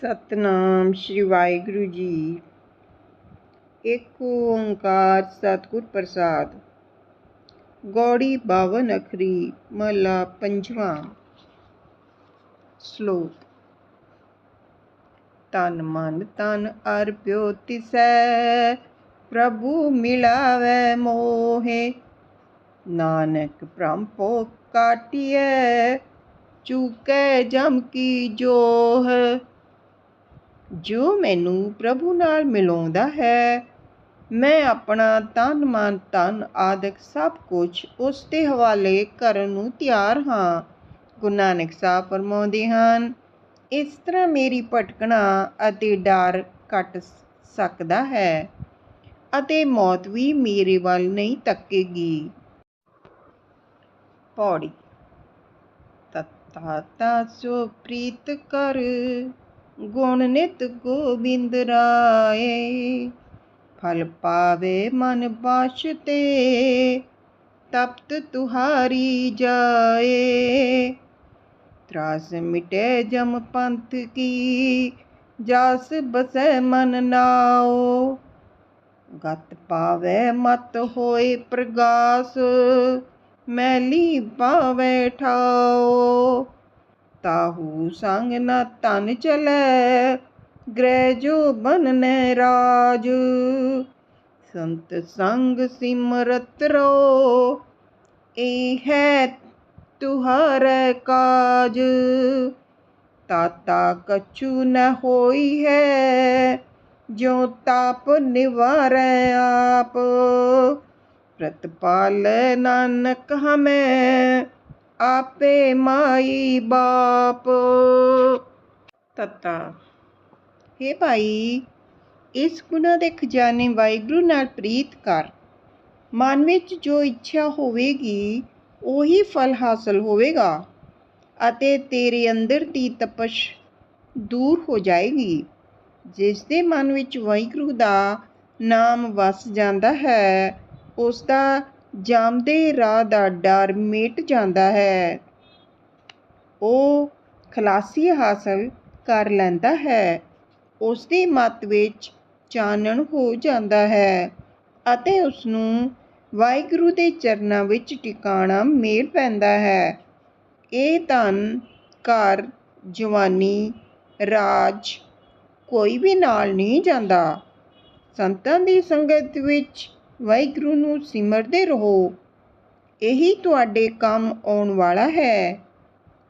ਸਤਨਾਮ ਸ਼੍ਰੀ ਵਾਹਿਗੁਰੂ ਜੀ। ਇੱਕ ਓੰਕਾਰ ਸਤਿਗੁਰ ਪ੍ਰਸਾਦ। ਗੌੜੀ ਬਾਵਨ ਅਖਰੀ, ਮਹਲਾ ਪੰਜਵਾਂ। ਸ਼ਲੋਕ। ਤਨ ਮਨ ਤਨ ਅਰਪਿਓ ਤਿਸੈ, ਪ੍ਰਭੂ ਮਿਲਾਵੈ ਮੋਹੇ। ਨਾਨਕ ਭ੍ਰਮਪੋ ਕਾਟਿਐ, ਚੂਕੈ ਜਮ ਕੀ ਜੋਹ। ਜੋ ਮੈਨੂੰ ਪ੍ਰਭੂ ਨਾਲ ਮਿਲਾਉਂਦਾ ਹੈ, ਮੈਂ ਆਪਣਾ ਤਨ ਮਨ ਧਨ ਆਦਿਕ ਸਭ ਕੁਝ ਉਸ ਦੇ ਹਵਾਲੇ ਕਰਨ ਨੂੰ ਤਿਆਰ ਹਾਂ। ਗੁਰੂ ਨਾਨਕ ਸਾਹਿਬ ਫਰਮਾਉਂਦੇ ਹਨ, ਇਸ ਤਰ੍ਹਾਂ ਮੇਰੀ ਭਟਕਣਾ ਅਤੇ ਡਰ ਘਟ ਸਕਦਾ ਹੈ ਅਤੇ ਮੌਤ ਵੀ ਮੇਰੇ ਵੱਲ ਨਹੀਂ ਤੱਕੇਗੀ। ਪੌੜੀ। ਤਤਾ ਤਾ ਸੋ ਪ੍ਰੀਤ ਕਰ। ਗੁਣ ਨਿਤ ਗੋਬਿੰਦ ਰਾਏ। ਫਲ ਪਾਵੇ ਮਨ ਬਾਸ਼ਤੇ ਤਪਤ ਤੁਹਾਰੀ ਜਾਏ। ਤਰਾਸ ਮਿਟੇ ਜਮ ਪੰਥ ਕੀ, ਜਾਸ ਬਸੈ ਮਨ ਨਾਓ ਗਤ ਪਾਵੇ ਮਤ ਹੋਏ ਪ੍ਰਗਾਸ, ਮੈਲੀ ਪਾਵੇ ਠਾਓ ਤਾਹੂ ਸੰਗ ਨ ਤਨ ਚਲੈ ਗ੍ਰਹਿ ਜੋ ਬਨਨੇ ਰਾਜ ਸੰਤ ਸੰਗ ਸਿਮਰਤ ਰੋ ਇਹ ਹੈ ਤੁਹਾਰੇ ਕਾਜ ਤਾਤਾ ਕਛੂ ਨ ਹੋਈ ਹੈ ਜੋ ਤਾਪ ਨਿਵਾਰੈ ਆਪ ਪ੍ਰਤਪਾਲ ਨਾਨਕ ਹਮੇ ਆਪੇ ਮਾਈ ਬਾਪ। ਤਤਾ हे ਭਾਈ, ਇਸ ਗੁਨਾ ਦੇ ਖਜ਼ਾਨੇ ਵਾਹਿਗੁਰੂ ਨਾਲ ਪ੍ਰੀਤ ਕਰ। ਮਨ ਵਿੱਚ ਜੋ ਇੱਛਾ ਹੋਵੇਗੀ, ਉਹੀ ਫਲ ਹਾਸਲ ਹੋਵੇਗਾ ਅਤੇ ਤੇਰੇ ਅੰਦਰ ਦੀ ਤਪਸ਼ ਦੂਰ ਹੋ ਜਾਏਗੀ, ਜਿਸ ਦੇ ਮਨ ਵਿੱਚ ਵਾਹਿਗੁਰੂ ਦਾ ਨਾਮ ਵਸ ਜਾਂਦਾ ਹੈ, ਉਸ ਦਾ ਜਾਂਦੇ ਰਾਹ ਦਾ ਡਰ ਮਿਟ ਜਾਂਦਾ ਹੈ। ਉਹ ਖਲਾਸੀ ਹਾਸਲ ਕਰ ਲੈਂਦਾ ਹੈ। ਉਸ ਦੀ ਮਤ ਵਿੱਚ ਚਾਨਣ ਹੋ ਜਾਂਦਾ ਹੈ ਅਤੇ ਉਸ ਨੂੰ ਵਾਹਿਗੁਰੂ ਦੇ ਚਰਨਾਂ ਵਿੱਚ ਟਿਕਾਣਾ ਮੇਲ ਪੈਂਦਾ ਹੈ। ਇਹ ਧਨ, ਘਰ, ਜਵਾਨੀ, ਰਾਜ ਕੋਈ ਵੀ ਨਾਲ ਨਹੀਂ ਜਾਂਦਾ। ਸੰਤਾਂ ਦੀ ਸੰਗਤ ਵਿੱਚ ਵਾਹਿਗੁਰੂ ਨੂੰ ਸਿਮਰਦੇ ਰਹੋ। ਇਹੀ ਤੁਹਾਡੇ ਕੰਮ ਆਉਣ ਵਾਲਾ ਹੈ।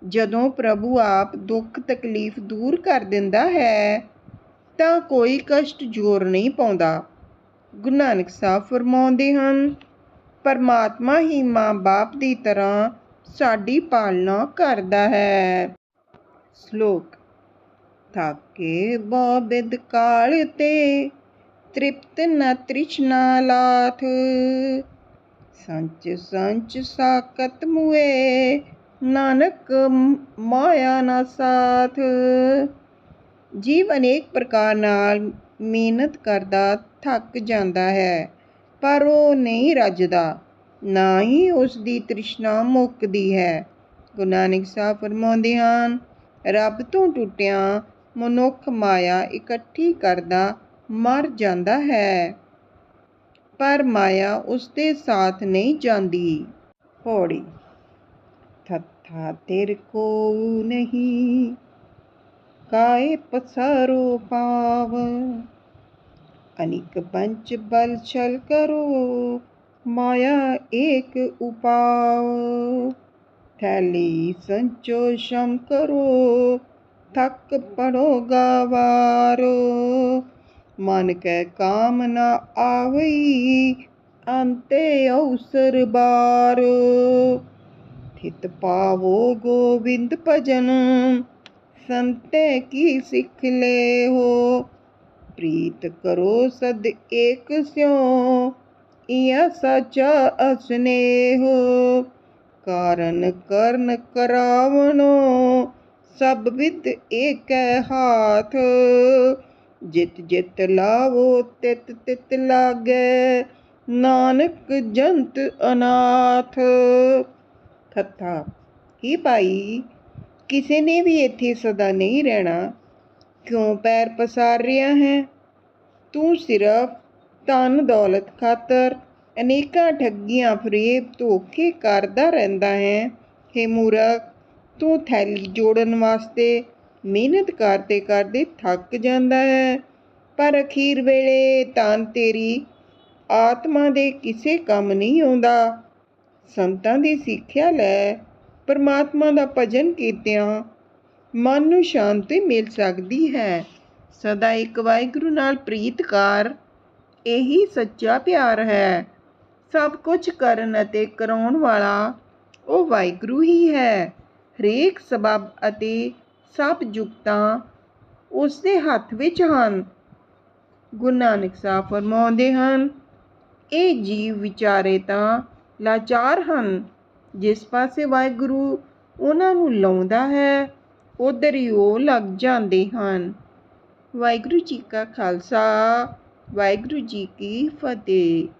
ਜਦੋਂ ਪ੍ਰਭੂ ਆਪ ਦੁੱਖ ਤਕਲੀਫ ਦੂਰ ਕਰ ਦਿੰਦਾ ਹੈ, ਤਾਂ ਕੋਈ ਕਸ਼ਟ ਜ਼ੋਰ ਨਹੀਂ ਪਾਉਂਦਾ। ਗੁਰੂ ਨਾਨਕ ਸਾਹਿਬ ਫਰਮਾਉਂਦੇ ਹਨ, ਪਰਮਾਤਮਾ ਹੀ ਮਾਂ-ਬਾਪ ਦੀ ਤਰ੍ਹਾਂ ਸਾਡੀ ਪਾਲਣਾ ਕਰਦਾ ਹੈ। ਸ਼ਲੋਕ। ਥਾਕੇ ਬੋਬਿਦ ਕਾਲ ਤੇ ਤ੍ਰਿਪਤ ਨ ਤ੍ਰਿਸ਼ਨਾ ਲਾਥ ਸੰਚ ਸੰਚ ਸਾਕਤ ਮੁਏ, ਨਾਨਕ ਮਾਇਆ ਨਾ ਸਾਥ। ਜੀਵ ਅਨੇਕ ਪ੍ਰਕਾਰ ਨਾਲ ਮਿਹਨਤ ਕਰਦਾ ਥੱਕ ਜਾਂਦਾ ਹੈ, ਪਰ ਉਹ ਨਹੀਂ ਰੱਜਦਾ, ਨਾ ਹੀ ਉਸ ਦੀ ਤ੍ਰਿਸ਼ਨਾ ਮੁੱਕਦੀ ਹੈ। ਗੁਰੂ ਨਾਨਕ ਸਾਹਿਬ ਫਰਮਾਉਂਦੇ ਹਨ, ਰੱਬ ਤੋਂ ਟੁੱਟਿਆ ਮਨੁੱਖ ਮਾਇਆ ਇਕੱਠੀ ਕਰਦਾ ਮਰ ਜਾਂਦਾ ਹੈ। ਪਰ ਮਾਇਆ ਉਸਦੇ ਸਾਥ ਨਹੀਂ ਜਾਂਦੀ। ਪੌੜੀ। ਥੱਥਾ ਤੇਰ ਕੋ ਨਹੀਂ। ਕਾਏ ਪਸਾਰੋ ਪਾਵ ਅਨਿਕ ਪੰਚ ਬਲ ਛਲ ਕਰੋ। ਮਾਇਆ ਏਕ ਉਪਾਵ। ਥੈਲੀ ਸੰਚੋ ਸ਼ਮ ਕਰੋ। ਥੱਕ ਪੜੋ ਗਵਾਰੋ। ਮਨ ਕੈ ਕਾਮਨਾ ਆਵਈ, ਅੰਤੇ ਅਵਸਰ ਬਾਰ। ਥਿਤ ਪਾਵੋ ਗੋਬਿੰਦ ਭਜਨ, ਸੰਤੇ ਕੀ ਸਿੱਖ ਲੈ ਹੋ ਪ੍ਰੀਤ ਕਰੋ ਸਦ ਏਕ ਸਿਓ ਇਆ ਅਸਨੇ ਅਸਨੇਹ। ਕਾਰਨ ਕਰਨ ਕਰਾਵਣੋ, ਸਭ ਵਿਦ ਏਕੈ ਹਾਥ। ਜਿਤ ਜਿਤ ਲਾਵੋ, ਤਿਤ ਤਿਤ ਲਾਗੇ। ਨਾਨਕ ਜੰਤ ਅਨਾਥ। ਥੱਥਾ। ਹੀ ਭਾਈ, ਕਿਸੇ ਨੇ ਵੀ ਇੱਥੇ ਸਦਾ ਨਹੀਂ ਰਹਿਣਾ? ਕਿਉਂ ਪੈਰ ਪਸਾਰ ਰਿਹਾ ਹੈ? ਤੂੰ ਸਿਰਫ ਧਨ ਦੌਲਤ ਖਾਤਰ ਅਨੇਕਾਂ ਠੱਗੀਆਂ ਫਰੇਬ ਧੋਖੇ ਕਰਦਾ ਰਹਿੰਦਾ ਹੈ। ਹੇ ਮੂਰਖ, ਤੂੰ ਥੈਲੀ ਜੋੜਨ ਵਾਸਤੇ ਮਿਹਨਤ ਕਰਦੇ ਕਰਦੇ ਥੱਕ ਜਾਂਦਾ ਹੈ। ਪਰ ਅਖੀਰ ਵੇਲੇ ਤਾਂ ਤੇਰੀ ਆਤਮਾ ਦੇ ਕਿਸੇ ਕੰਮ ਨਹੀਂ ਆਉਂਦਾ। ਸੰਤਾਂ ਦੀ ਸਿੱਖਿਆ ਲੈ, ਪਰਮਾਤਮਾ ਦਾ ਭਜਨ ਕੀਤਿਆਂ ਮਨ ਨੂੰ ਸ਼ਾਂਤੀ ਮਿਲ ਸਕਦੀ ਹੈ। ਸਦਾ ਇੱਕ ਵਾਹਿਗੁਰੂ ਨਾਲ ਪ੍ਰੀਤ ਕਰ, ਇਹੀ ਸੱਚਾ ਪਿਆਰ ਹੈ। ਸਭ ਕੁਝ ਕਰਨ ਅਤੇ ਕਰਾਉਣ ਵਾਲਾ ਉਹ ਵਾਹਿਗੁਰੂ ਹੀ ਹੈ। ਹਰੇਕ ਸਬਬ ਅਤੇ ਸਭ ਜੁਗਤਾਂ ਉਸ ਦੇ ਹੱਥ ਵਿੱਚ ਹਨ। ਗੁਰੂ ਨਾਨਕ ਸਾਹਿਬ ਫਰਮਾਉਂਦੇ ਹਨ, ਇਹ ਜੀਵ ਵਿਚਾਰੇ ਤਾਂ ਲਾਚਾਰ ਹਨ। ਜਿਸ ਪਾਸੇ ਵਾਹਿਗੁਰੂ ਉਹਨਾਂ ਨੂੰ ਲਾਉਂਦਾ ਹੈ, ਉਧਰ ਹੀ ਉਹ ਲੱਗ ਜਾਂਦੇ ਹਨ। ਵਾਹਿਗੁਰੂ ਜੀ ਕਾ ਖਾਲਸਾ, ਵਾਹਿਗੁਰੂ ਜੀ ਕੀ ਫਤਿਹ।